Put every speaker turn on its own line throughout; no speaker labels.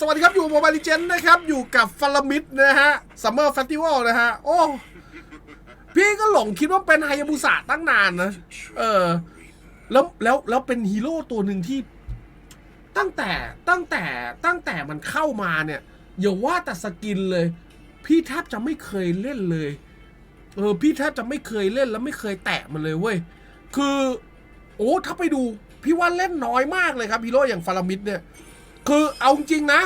สวัสดีครับ อยู่โมบายลิเจนนะครับ อยู่กับฟารามิดนะฮะซัมเมอร์เฟสติวัลนะฮะ โอ้ พี่ก็หลงคิดว่าเป็นไฮยาบุสะตั้งนานนะ เออ แล้วแล้วแล้วเป็นฮีโร่ตัวหนึ่งที่ ตั้งแต่ตั้งแต่ตั้งแต่มันเข้ามาเนี่ย อย่าว่าแต่สกินเลย พี่แทบจะไม่เคยเล่นเลย เออ พี่แทบจะไม่เคยเล่นแล้วไม่เคยแตะมันเลยเว้ย คือ โอ้ ถ้าไปดู พี่ว่าเล่นน้อยมากเลยครับฮีโร่อย่างฟารามิดเนี่ย คือเอาจริงนะ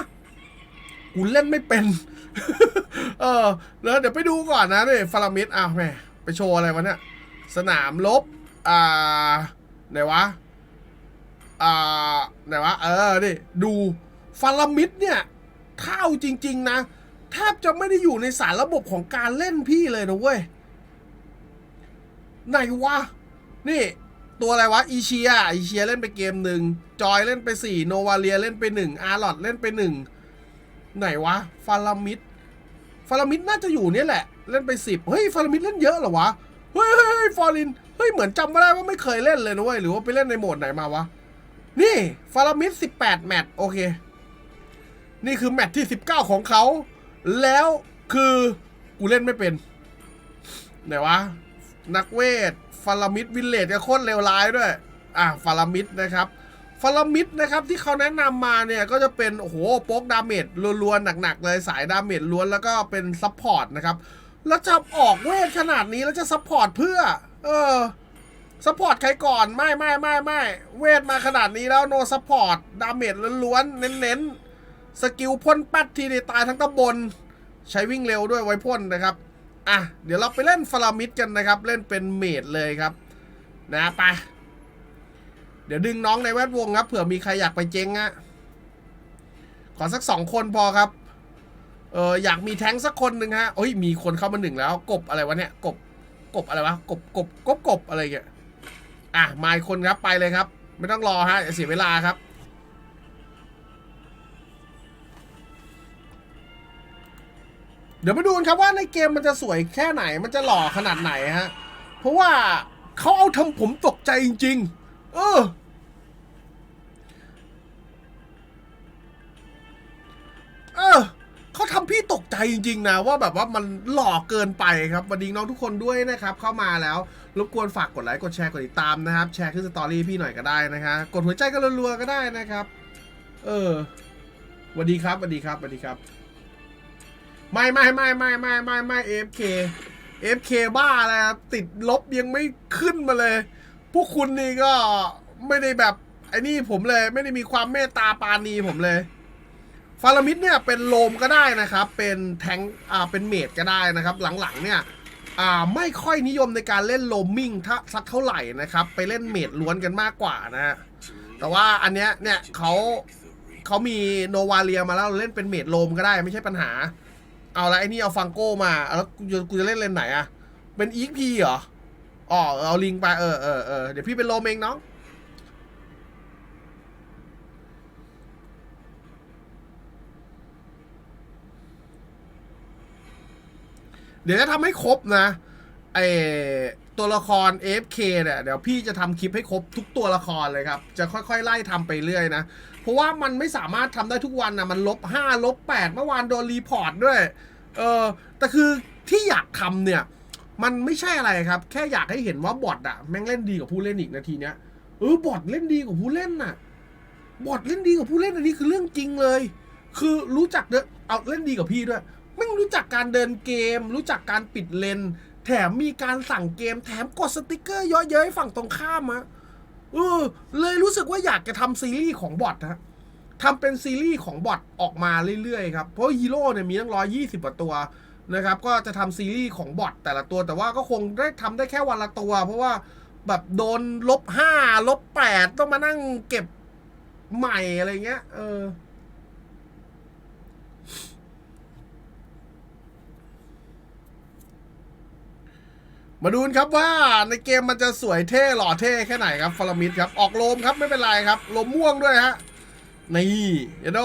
กูเล่นไม่เป็น เออแล้วเดี๋ยวไปดูก่อนนะนี่ฟารามิดอ้าวแม่ไปโชว์อะไรวะเนี่ย สนามลบ อ่า ไหนวะ อ่า ไหนวะ เออ นี่ ดูฟารามิดเนี่ยถ้าเอาจริง ๆ นะ แทบจะไม่ได้อยู่ในสารระบบของการเล่นพี่เลยนะเว้ย ไหนวะ นี่ ตัวอะไรวะ อีเชีย อีเชียเล่นไปเกมหนึ่ง จอยเล่นไปสี่โนวาเลียเล่นไปหนึ่งอาร์ลอดเล่นไปหนึ่งไหนวะ ฟารามิด ฟารามิดน่าจะอยู่เนี่ยแหละ เล่นไปสิบเฮ้ย ฟารามิดเล่นเยอะเหรอวะ เฮ้ยเฮ้ยฟอริน เฮ้ย เหมือนจำไม่ได้ว่าไม่เคยเล่นเลยนะเว้ย หรือว่าไปเล่นในโหมดไหนมาวะ นี่ ฟารามิดสิบแปดแมตช์โอเค นี่คือแมตช์ที่สิบเก้าของเขา แล้วคือกูเล่นไม่เป็น ไหนวะ นักเวท ฟารามิดวิลเลจก็โคตรเลวร้ายด้วย อะ ฟารามิดนะครับ ฟารามิดนะครับที่เขาแนะนำมาเนี่ยก็จะเป็นโอ้โหโป๊กดาเมจล้วนๆหนักๆเลยสายดาเมจล้วนแล้วก็เป็นซัพพอร์ตนะครับแล้วจะออกเวทขนาดนี้แล้วจะซัพพอร์ตเพื่อ เออซัพพอร์ตใครก่อนไม่ไม่ไม่ไม่เวทมาขนาดนี้แล้วโนซัพพอร์ตดาเมจล้วนๆเน้นๆสกิลพ่นป๊ดทีเดียวตายทั้งตำบล ใช้วิ่งเร็วด้วยไว้พ่นนะครับอะเดี๋ยวเราไปเล่นฟารามิดกันนะครับ เล่นเป็นเมดเลยครับ นะไป ดี๋ยวดึงน้องในแวดวงครับเผื่อมีใครอยากไปเจ๊งอะขอสักสองคนพอครับ เอออยากมีแท้งสักคนหนึ่งฮะโอ้ยมีคนเข้ามาหนึ่งแล้ว กบอะไรวะเนี่ย กบ กบอะไรวะ กบกบกบกบอะไรเงี้ย อะมาคนครับไปเลยครับ ไม่ต้องรอฮะอย่าเสียเวลาครับเดี๋ยวมาดูกันครับว่าในเกมมันจะสวยแค่ไหนมันจะหล่อขนาดไหนฮะ เพราะว่าเขาเอาทำผมตกใจจริง ๆ เออ เขาทำพี่ตกใจจริง ๆ นะว่าแบบว่ามันหล่อเกินไปครับวัสดีน้องทุกคนด้วยนะครับ เข้ามาแล้วรบกวนฝากกดไลค์กดแชร์กดติดตามนะครับ แชร์ขึ้นสตอรี่พี่หน่อยก็ได้นะคะกดหัวใจก็รัวๆก็ได้นะครับ เออสวัสดีครับสวัสดีครับสวัสดีครับ ไม่ไม่ไม่ไม่ไม่ไม่ไม่เอฟเคเอฟเคบ้าแล้วติดลบยังไม่ขึ้นมาเลย พวกคุณนี่ก็ไม่ได้แบบไอ้นี่ผมเลย ไม่ได้มีความเมตตาปาณีผมเลย ฟารามิดเนี่ยเป็นโลมก็ได้นะครับ เป็นแทงอ่าเป็นเมดก็ได้นะครับ หลังๆเนี่ยอ่าไม่ค่อยนิยมในการเล่นโลมมิ่งถ้าสักเท่าไหร่นะครับ ไปเล่นเมดล้วนกันมากกว่านะฮะแต่ว่าอันเนี้ยเนี่ยเขาเขามีโนวาเลียมาแล้วเราเล่นเป็นเมดโลมก็ได้ไม่ใช่ปัญหา เอาละไอ้นี่เอาฟังโก้มาแล้วกูจะกูจะเล่นเลนไหนอะเป็นอีกพีเหรออ๋อเอาลิงไปเออเออเออเดี๋ยวพี่เป็นโลมเองน้อง เดี๋ยวจะทำให้ครบนะไอตัวละคร AFK เนี่ยเดี๋ยวพี่จะทำคลิปให้ครบทุกตัวละครเลยครับ จะค่อยๆ ไล่ทำไปเรื่อยนะ เพราะว่ามันไม่สามารถทำได้ทุกวันนะมันลบ5ลบ8เมื่อวานโดนรีพอร์ตด้วย เออแต่คือที่อยากทำเนี่ย มันไม่ใช่อะไรครับ แค่อยากให้เห็นว่าบอทอะแม่งเล่นดีกว่าผู้เล่นอีกนาทีเนี้ยเออบอทเล่นดีกว่าผู้เล่นน่ะบอทเล่นดีกว่าผู้เล่นอันนี้คือเรื่องจริงเลย คือรู้จักเดินเอาเล่นดีกว่าพี่ด้วย ไม่งรู้จักการเดินเกม รู้จักการปิดเลน แถมมีการสั่งเกม แถมกดสติกเกอร์เยอะเย้ยฝั่งตรงข้ามอะเออเลยรู้สึกว่าอยากจะทำซีรีส์ของบอทฮะทำเป็นซีรีส์ของบอทออกมาเรื่อยๆครับ เพราะฮีโร่เนี่ยมีตั้งร้อยยี่สิบกว่าตัวนะครับ ก็จะทำซีรีส์ของบอทแต่ละตัว แต่ว่าก็คงได้ทำได้แค่วันละตัว เพราะว่าแบบโดนลบห้าลบแปดต้องมานั่งเก็บใหม่อะไรเงี้ย เออ มาดูนครับว่าในเกมมันจะสวยเท่หล่อเท่แค่ไหนครับฟารามิดครับ ออกลมครับไม่เป็นไรครับ ลมม่วงด้วยฮะ นี่เอโด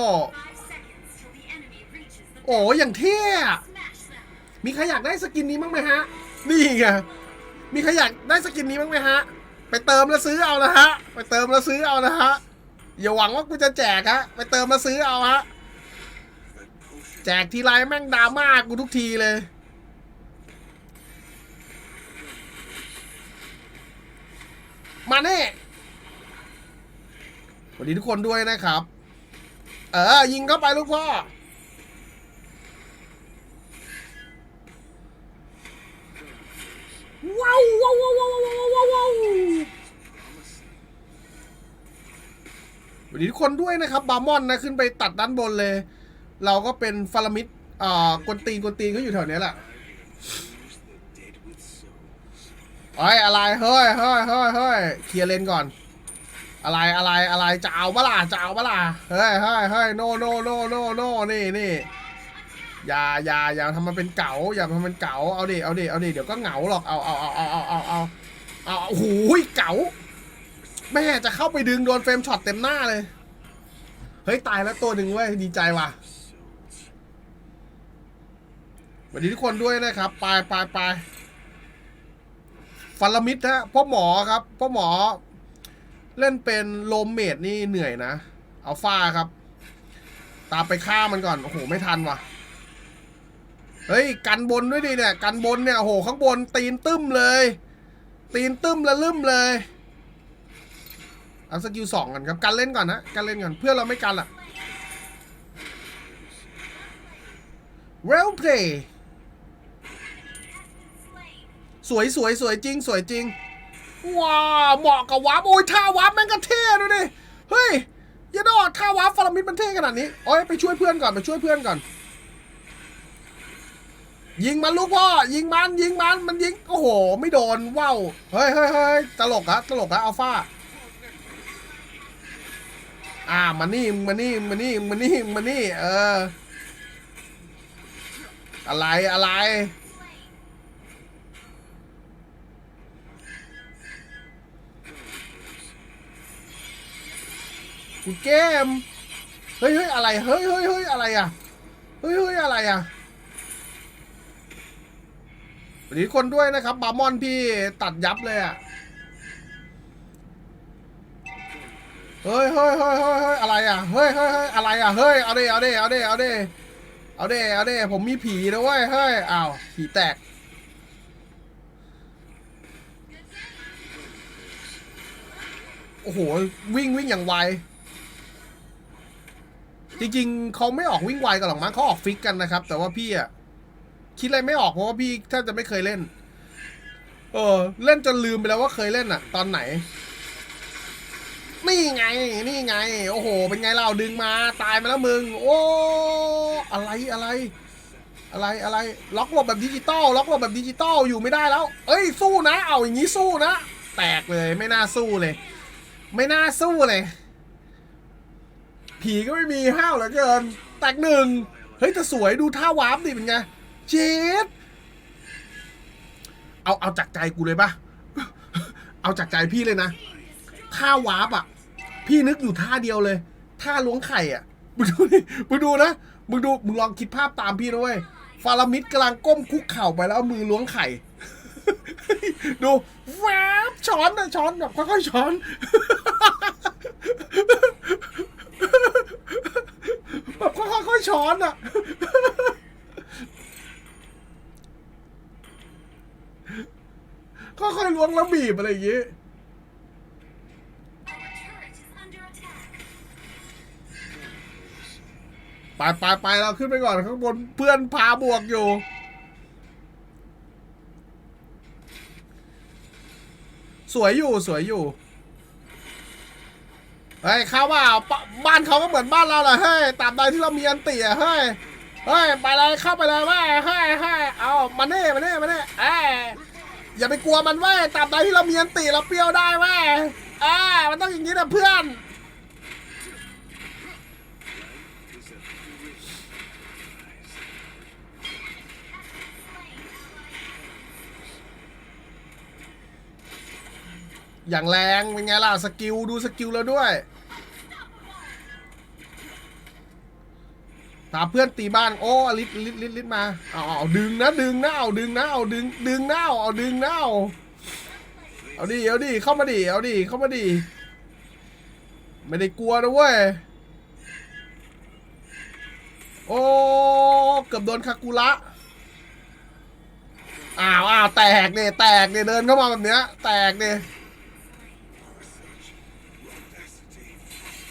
โอ้อย่างเท่ มีใครอยากได้สกินนี้บ้างไหมฮะ นี่ไง มีใครอยากได้สกินนี้บ้างไหมฮะ ไปเติมแล้วซื้อเอานะฮะ ไปเติมแล้วซื้อเอานะฮะ อย่าหวังว่ากูจะแจกฮะ ไปเติมแล้วซื้อเอาฮะ แจกทีไรแม่งดราม่ากูทุกทีเลย มาเน่สวัสดีทุกคนด้วยนะครับ เออ ยิงเข้าไปลูกพ่อ ว้าวว้าวว้าวว้าวว้าวว้าวว้าวสวัสดีทุกคนด้วยนะครับ บาร์มอนนะ ขึ้นไปตัดด้านบนเลย เราก็เป็นฟารามิดอ่ากวนตีนกวนตีนเขาอยู่แถวเนี้แหละ เฮ้ยอะไรเฮ้ยเฮ้ยเฮ้ยเฮ้ยเคลียร์เลนก่อน อะไรอะไรอะไรจะเอาปะล่ะจะเอาปะล่ะเฮ้ยเฮ้ยเฮ้ยโนโนโนโนโนนี่นี่อย่าอย่าอย่าทำมันเป็นเก๋าอย่าทำมันเก๋าเอาดิเอาดิเอาดิเดี๋ยวก็เหงาหรอกเอาเอาเอาเอาเอาเอาเอาเอาโอ้โหเก๋าแม่จะเข้าไปดึงโดนเฟรมช็อตเต็มหน้าเลยเฮ้ยตายแล้วตัวหนึ่งเว้ยดีใจว่ะสวัสดีทุกคนด้วยนะครับไปไปไป ฟัลลมิดฮะพ่อหมอครับพ่อหมอ เล่นเป็นโลมเมดนี่เหนื่อยนะอัลฟาครับ ตามไปฆ่ามันก่อน โอ้โห ไม่ทันว่ะ เฮ้ย กันบนด้วยดิเนี่ย กันบนเนี่ย โอ้โห ข้างบนตีนตึ้มเลย ตีนตึ้มละลืมเลยเอาสกิลสองกันครับ กันเล่นก่อนนะกันเล่นก่อน เพื่อเราไม่กันล่ะ well play สวยสวยสวยจริง สวยจริง ว้าเหมาะกับวาร์ปโอ้ยท่าวาร์ปแม่งก็เท่ดูดิเฮ้ยยาดอท่าวาร์ปฟารามิดมันเท่ขนาดนี้โอ้ยไปช่วยเพื่อนก่อนไปช่วยเพื่อนก่อน ยิงมันลูกพ่อยิงมันยิงมันมันยิงโอ้โห ไม่โดนว้าวเฮ้ยเฮ้ยเฮ้ยตลกอะตลกอะอัลฟาอ่ามานี่มานี่มานี่มานี่มานี่เอออะไรอะไร กูเกม เฮ้ยเฮ้ยอะไรเฮ้ยเฮ้ยเฮ้ยอะไรอะเฮ้ยเฮ้ยอะไรอะสวัสดีคนด้วยนะครับบาร์มอนพี่ตัดยับเลยอะเฮ้ยเฮ้ยเฮ้ยเฮ้ยเฮ้ยอะไรอะเฮ้ยเฮ้ยเฮ้ยอะไรอะเฮ้ยเอาเดิเอาเดิเอาเดิเอาเดิเอาเดิเอาเดิผมมีผีนะเว้ยเฮ้ยอ้าวผีแตกโอ้โหวิ่งวิ่งอย่างไว จริงๆเขาไม่ออกวิ่งไวกันหรอกมั้งเขาออกฟิกกันนะครับ แต่ว่าพี่อะคิดอะไรไม่ออกเพราะว่าพี่แทบจะไม่เคยเล่น เออ เล่นจนลืมไปแล้วว่าเคยเล่นอะตอนไหน นี่ไง นี่ไง โอ้โห เป็นไงเราดึงมาตายมาแล้วมึง โอ้อะไรอะไร อะไรอะไรล็อกระบบแบบดิจิตอลล็อกระบบแบบดิจิตอลอยู่ไม่ได้แล้ว เอ้ยสู้นะ เอาอย่างนี้สู้นะ แตกเลยไม่น่าสู้เลย ไม่น่าสู้เลย ผีก็ไม่มีห้าวเหลือเกิน แตกหนึ่ง เฮ้ยแต่สวยดูท่าวาร์ปดิเป็นไง เจ็ดเอาเอาจากใจกูเลยปะเอาจากใจพี่เลยนะ ท่าวาร์ปอะ พี่นึกอยู่ท่าเดียวเลย ท่าล้วงไข่อะ มึงดูดิมึงดูนะ มึงดู มึงลองคิดภาพตามพี่นะเว้ยฟารามิดกำลังก้มคุกเข่าไปแล้วเอามือล้วงไข่ ดูแวบช้อนนะช้อนแบบค่อยๆช้อน แบบค่อยๆช้อนอะ ค่อยๆล้วงแล้วบีบอะไรอย่างงี้ไปไปไปเราขึ้นไปก่อนข้างบนเพื่อนพาบวกอยู่สวยอยู่สวยอยู่ เฮ้ยเขาว่าบ้านเขาก็เหมือนบ้านเราแหละเฮ้ยตามใดที่เรามีอันตี่ะเฮ้ยเฮ้ยไปเลยเข้าไปเลยว่าเฮ้ยเฮ้ยเอามาเน่มาเน่มาเน่เอ้ยอย่าไปกลัวมันว่าตามใดที่เรามีอันติเราเปรี้ยวได้ว่าเอ้ยมันต้องอย่างนี้นะเพื่อน อย่างแรงเป็นไงล่ะ สกิล ดูสกิลแล้วด้วย ตามเพื่อนตีบ้านโอ้ลิดลิดลิดลิดมาเอาเอาดึงนะดึงนะเอาดึงนะเอาดึงดึงนะเอาเอาดึงนะเอาเอาดิเอาดิเข้ามาดิเอาดิเข้ามาดิไม่ได้กลัวนะเว้ยโอ้เกือบโดนคากุระอ้าวอ้าวแตกเนี่ยแตกเนี่ยเดินเข้ามาแบบเนี้ย แตกเนี่ย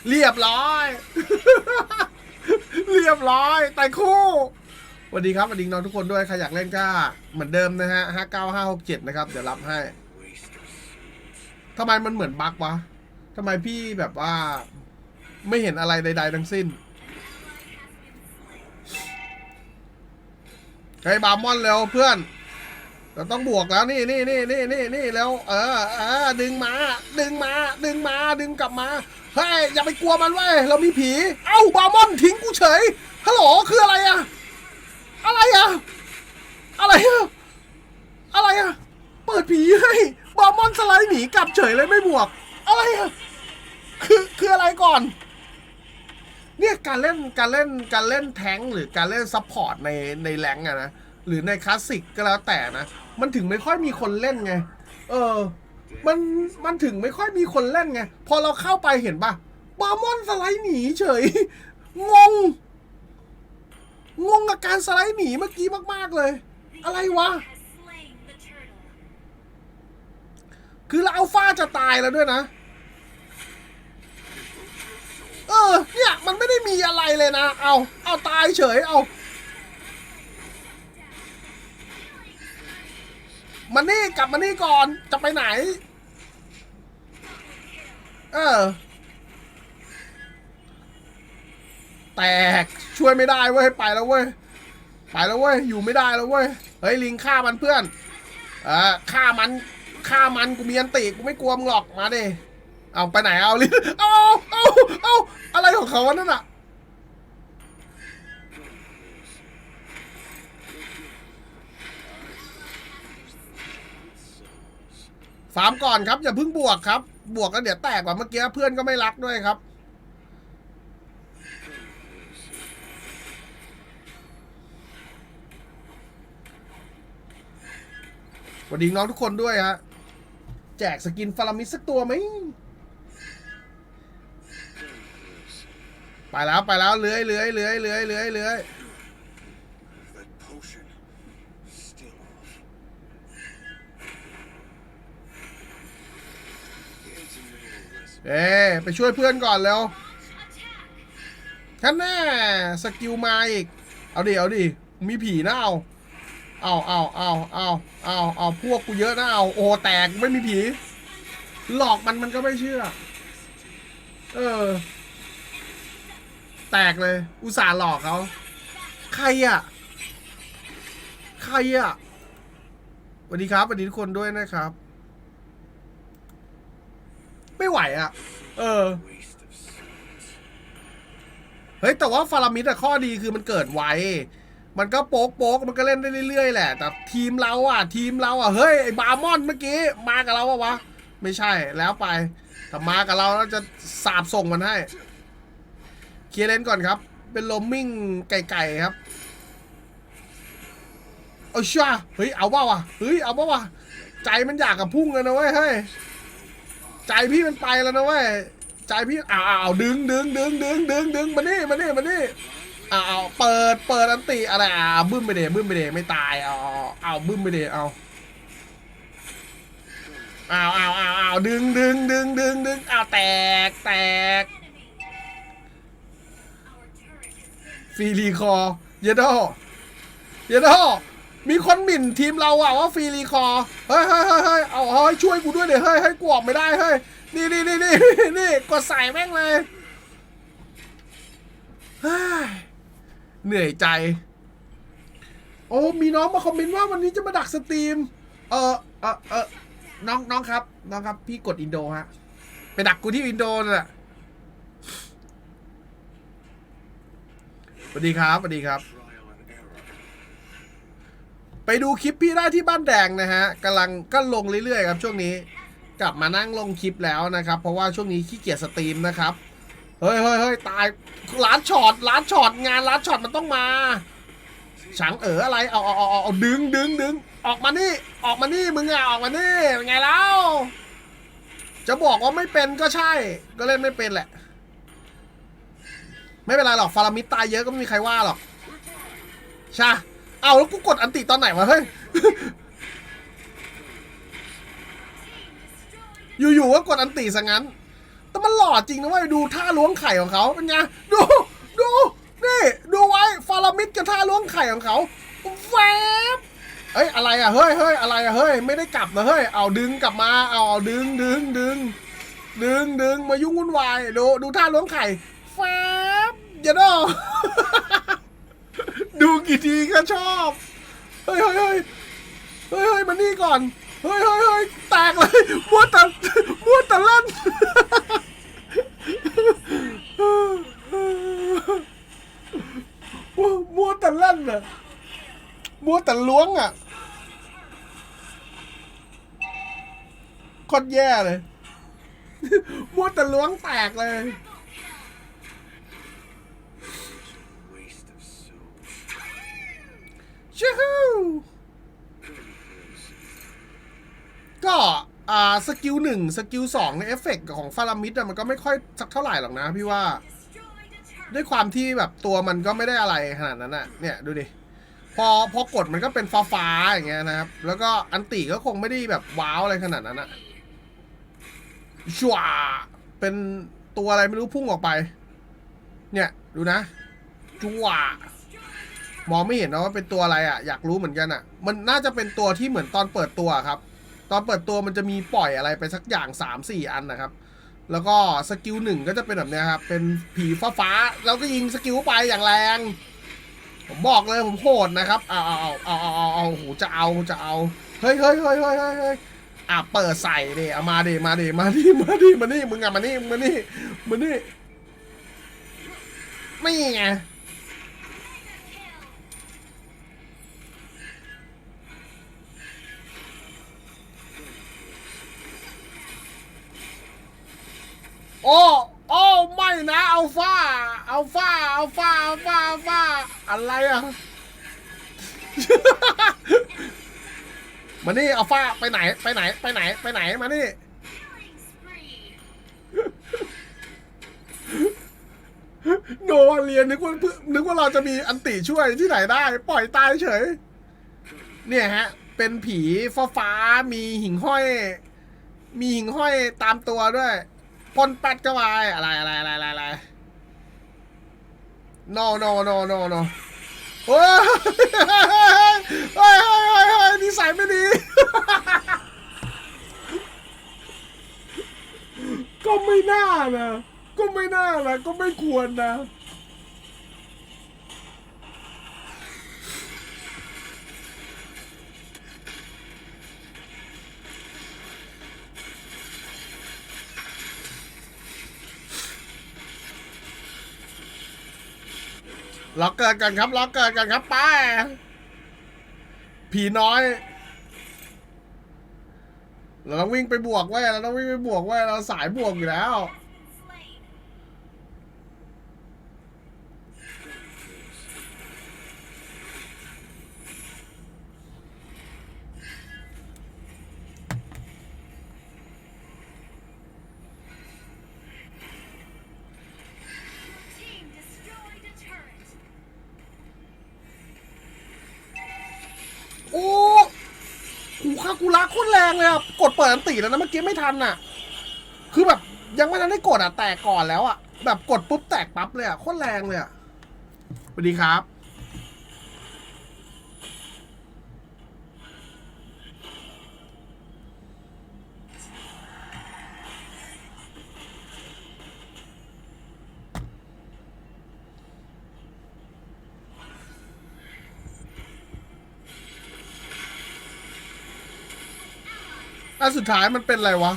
เรียบร้อย เรียบร้อยแต่คู่สวัสดีครับสวัสดีน้องทุกคนด้วยใครอยากเล่นก็เหมือนเดิมนะฮะห้าเก้าห้าหกเจ็ดนะครับ เดี๋ยวรับให้ทำไมมันเหมือนบั๊กวะทำไมพี่แบบว่า ไม่เห็นอะไรใด ๆ ทั้งสิ้นไอ้บาร์มอนเร็วเพื่อน เราต้องบวกแล้วนี่นี่นี่นี่นี่นี่แล้วเออเออดึงมา ดึงมา ดึงมาดึงกลับมาเฮ้ยอย่าไปกลัวมันเว้ยเรามีผี เอ้าบาร์มอนทิ้งกูเฉยฮัลโหลคืออะไรอะอะไรอะอะไรอะอะไรอะเปิดผีให้บาร์มอนสไลด์หนีกลับเฉยเลยไม่บวก อะไรอะคือคืออะไรก่อนเนี่ยการเล่นการเล่นการเล่นแท้งหรือการเล่นซัพพอร์ตในในแรงอะนะหรือในคลาสสิกก็แล้วแต่นะ มันถึงไม่ค่อยมีคนเล่นไง เออ มันมันถึงไม่ค่อยมีคนเล่นไง พอเราเข้าไปเห็นปะบาร์มอนสไลด์หนีเฉย งง งงกับการสไลด์หนีเมื่อกี้มาก ๆเลย อะไรวะ คือเราอัลฟาจะตายแล้วด้วยนะ เออ เนี่ย มันไม่ได้มีอะไรเลยนะ เอา เอาตายเฉย เอา มานี่กลับมานี่ก่อนจะไปไหน เออ แตกช่วยไม่ได้เว้ยไปแล้วเว้ยไปแล้วเว้ยอยู่ไม่ได้แล้วเว้ยเฮ้ยลิงฆ่ามันเพื่อนเออฆ่ามันฆ่ามันกูมีอันติกูไม่กลัวมึงหรอกมาดิเอาไปไหนเอาลิงเอาเอาเอาอะไรของเขาวะนั่นอะ ฟาร์มก่อนครับ อย่าเพิ่งบวกครับ บวกแล้วเดี๋ยวแตกกว่าเมื่อกี้เพื่อนก็ไม่รักด้วยครับ สวัสดีน้องทุกคนด้วยฮะ แจกสกินฟารามิสสักตัวไหม ไปแล้วไปแล้วเลื้อยเลื้อยเลื้อยเลื้อยเลื้อยเลื้อย เอ้ไปช่วยเพื่อนก่อนแล้ว
Attack!
ท่านแน่สกิลมาอีก เอาดิ เอาดิ มีผีนะเอา เอาเอาเอาเอาเอาเอาพวกกูเยอะนะเอา โอ้แตกไม่มีผี หลอกมันมันก็ไม่เชื่อ เออ แตกเลย อุตส่าห์หลอกเขาใครอะ ใครอะสวัสดีครับสวัสดีทุกคนด้วยนะครับ ไม่ไหวอะ เออ เฮ้ย แต่ว่าฟารามิดอะข้อดีคือมันเกิดไว มันก็โป๊กโป๊กมันก็เล่นได้เรื่อยๆแหละ แต่ทีมเราอะทีมเราอะเฮ้ย ไอ้บาร์มอนเมื่อกี้ มากับเราปะวะ ไม่ใช่แล้วไปถ้ามากับเราเราจะสาบส่งมันให้ เคลียร์เลนก่อนครับ เป็นลมมิ่งไก่ๆครับเอาช่าเฮ้ย เอาเปล่าวะเฮ้ย เอาเปล่าวะใจมันอยากกับพุ่งเลยนะเว้ย เฮ้ย ใจพี่มันไปแล้วนะเว้ยใจพี่อ้าวอ้าวดึงดึงดึงดึงดึงดึงมานี่มานี่มานี่อ้าวอ้าวเปิดเปิดอันติอะไรอ่าวบึ้มไปเดบึ้มไปเดไม่ตายเอาเอาเอาบึ้มไปเดเอาอ้าวอ้าวอ้าวอ้าวดึงดึงดึงดึงดึงอ้าวแตกแตกฟรีรีคอเยโดเยโด มีคนหมิ่นทีมเราอะว่าฟรีรีคอเฮ้ยเฮ้ยเฮ้ยเฮ้ยเอาเฮ้ยช่วยกูด้วยเดี๋ยวเฮ้ยให้กูออกไม่ได้เฮ้ยนี่นี่นี่นี่นี่กดใส่แม่งเลยเฮ้ยเหนื่อยใจ โอ้มีน้องมาคอมเมนต์ว่าวันนี้จะมาดักสตรีม เออเออเออน้องน้องครับ น้องครับ พี่กดอินโดฮะไปดักกูที่อินโดน่ะสวัสดีครับสวัสดีครับ ไปดูคลิปพี่ได้ที่บ้านแดงนะฮะกำลังก็ลงเรื่อยๆครับช่วงนี้กลับมานั่งลงคลิปแล้วนะครับ เพราะว่าช่วงนี้ขี้เกียจสตรีมนะครับเฮ้ยเฮ้ยเฮ้ยตายร้านช็อตร้านช็อตงานร้านช็อตมันต้องมาฉังเอ๋ออะไรเอาเอาเอาเอาเอดึงดึงดึงออกมานี่ออกมานี่มึงอะออกมานี่เป็นไงแล้วจะบอกว่าไม่เป็นก็ใช่ ก็เล่นไม่เป็นแหละ ไม่เป็นไรหรอกฟารามิดตายเยอะก็ไม่มีใครว่าหรอกใช่ เอาแล้วกูกดอันติตอนไหนวะเฮ้ย อยู่ๆก็กดอันติซะงั้น แต่มันหล่อจริงนะเว้ยดูท่าล้วงไข่ของเขาเป็นไงดู ดู นี่ ดูไว้ ฟารามิดกับท่าล้วงไข่ของเขาแวบเอ้ย อะไรอะ เฮ้ยเฮ้ยอะไรอะ เฮ้ย ไม่ได้กลับนะ เฮ้ย เอาดึงกลับมา เอาเอาดึงดึงดึง ดึงดึงมายุ่งวุ่นวาย ดู ดูท่าล้วงไข่แฟบอย่าดอ ดูกี่ทีก็ชอบ เฮ้ยเฮ้ยเฮ้ยเฮ้ยเฮ้ยมานี่ก่อน เฮ้ยเฮ้ยเฮ้ยแตกเลยมัวแต่มัวแต่เล่นมัวมัวแต่เล่นน่ะมัวแต่ล้วงอะโคตรแย่เลยมัวแต่ล้วงแตกเลย ชิฮูก็อ่าสกิลหนึ่งสกิลสองในเอฟเฟกต์ของฟารามิดอะมันก็ไม่ค่อยสักเท่าไหร่หรอกนะพี่ว่า ด้วยความที่แบบตัวมันก็ไม่ได้อะไรขนาดนั้นอะเนี่ยดูดิ พอพอกดมันก็เป็นฟ้าฟ้าๆอย่างเงี้ยนะครับ แล้วก็อันติก็คงไม่ได้แบบว้าวอะไรขนาดนั้นอะชัวเป็นตัวอะไรไม่รู้พุ่งออกไป เนี่ย ดูนะจัว มองไม่เห็นนะว่าเป็นตัวอะไรอะอยากรู้เหมือนกันอะมันน่าจะเป็นตัวที่เหมือนตอนเปิดตัวครับ ตอนเปิดตัวมันจะมีปล่อยอะไรไปสักอย่างสามสี่อันนะครับ แล้วก็สกิลหนึ่งก็จะเป็นแบบนี้ครับ เป็นผีฟ้าฟ้าแล้วก็ยิงสกิลไปอย่างแรง ผมบอกเลยผมโหดนะครับ เอาเอาเอาเอาเอาเอาโอ้โหจะเอาจะเอา เฮ้ยเฮ้ยเฮ้ยเฮ้ยเฮ้ยอะเปิดใส่เดิเอามาดิมาเดิมาดิมาดิมานี่มึงอะมานี่มานี่มานี่ไม่ไง โอ้โอ้ไม่นะอัลฟาอัลฟาอัลฟาอัลฟาอัลฟาอะไรอะมานี่อัลฟาไปไหนไปไหนไปไหนไปไหนมานี่ โนวาเรียนนึกว่าเพิ่งนึกว่าเราจะมีอันติช่วยที่ไหนได้ ปล่อยตายเฉย เนี่ยฮะ เป็นผีฟ้าฟ้ามีหิ่งห้อย มีหิ่งห้อยตามตัวด้วย ปนปัดก็วายอะไรอะไรอะไรอะไรอะไร no no no no no โอ้ยเฮ้ยเฮ้ยเฮ้ยเฮ้ยนิสัยไม่ดีก็ไม่น่านะ ก็ไม่น่านะ ก็ไม่ควรนะ ล็อกเกิดกันครับล็อกเกิดกันครับป้าผีน้อย เราต้องวิ่งไปบวกไว้ยเราต้องวิ่งไปบวกไว้ยเราสายบวกอยู่แล้ว กุระโคตรแรงเลยอะกดเปิดอันติแล้วนะเมื่อกี้ไม่ทันอะคือแบบยังไม่ทันได้กดอะแตกก่อนแล้วอะแบบกดปุ๊บแตกปั๊บเลยอะโคตรแรงเลยอะสวัสดีครับ อันสุดท้ายมันเป็นอะไรวะ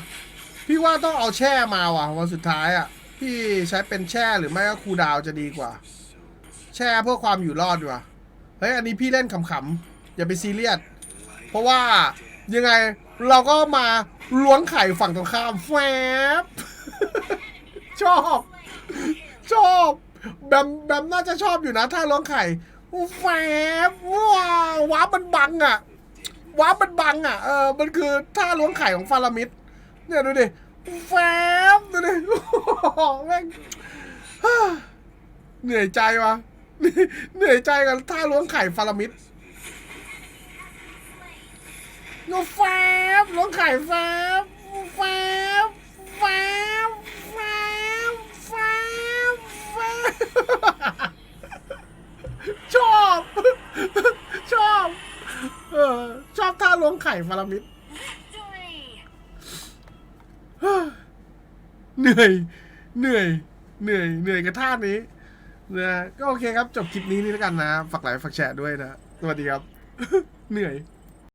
พี่ว่าต้องเอาแช่มาว่ะวันสุดท้ายอะ พี่ใช้เป็นแช่หรือไม่ก็คูดาวจะดีกว่า แช่เพื่อความอยู่รอดดีกว่าเฮ้ยอันนี้พี่เล่นขำๆอย่าไปซีเรียสเพราะว่ายังไงเราก็มาล้วงไข่ฝั่งตรงข้ามแฟบชอบ ชอบแบมแบมน่าจะชอบอยู่นะ ถ้าล้วงไข่แฟบว้าวว้ามันบังอะ ว้ามันบังอะ เออ มันคือท่าล้วงไข่ของฟารามิด เนี่ยดูดิ แฟบดูดิโอ้โหแม่งเหนื่อยใจวะเหนื่อยใจกันท่าล้วงไข่ฟารามิดโนแฟบล้วงไข่แฟบแฟบแฟบแฟบแฟบแฟบชอบ ชอบ เออ ชอบท่าล้วงไข่ฟารามิด
Victory!
เหนื่อย เหนื่อย เหนื่อย เหนื่อยกับท่านี้นะก็โอเคครับ จบคลิปนี้นี่แล้วกันนะ ฝากไลค์ฝากแชร์ด้วยนะ สวัสดีครับ เหนื่อย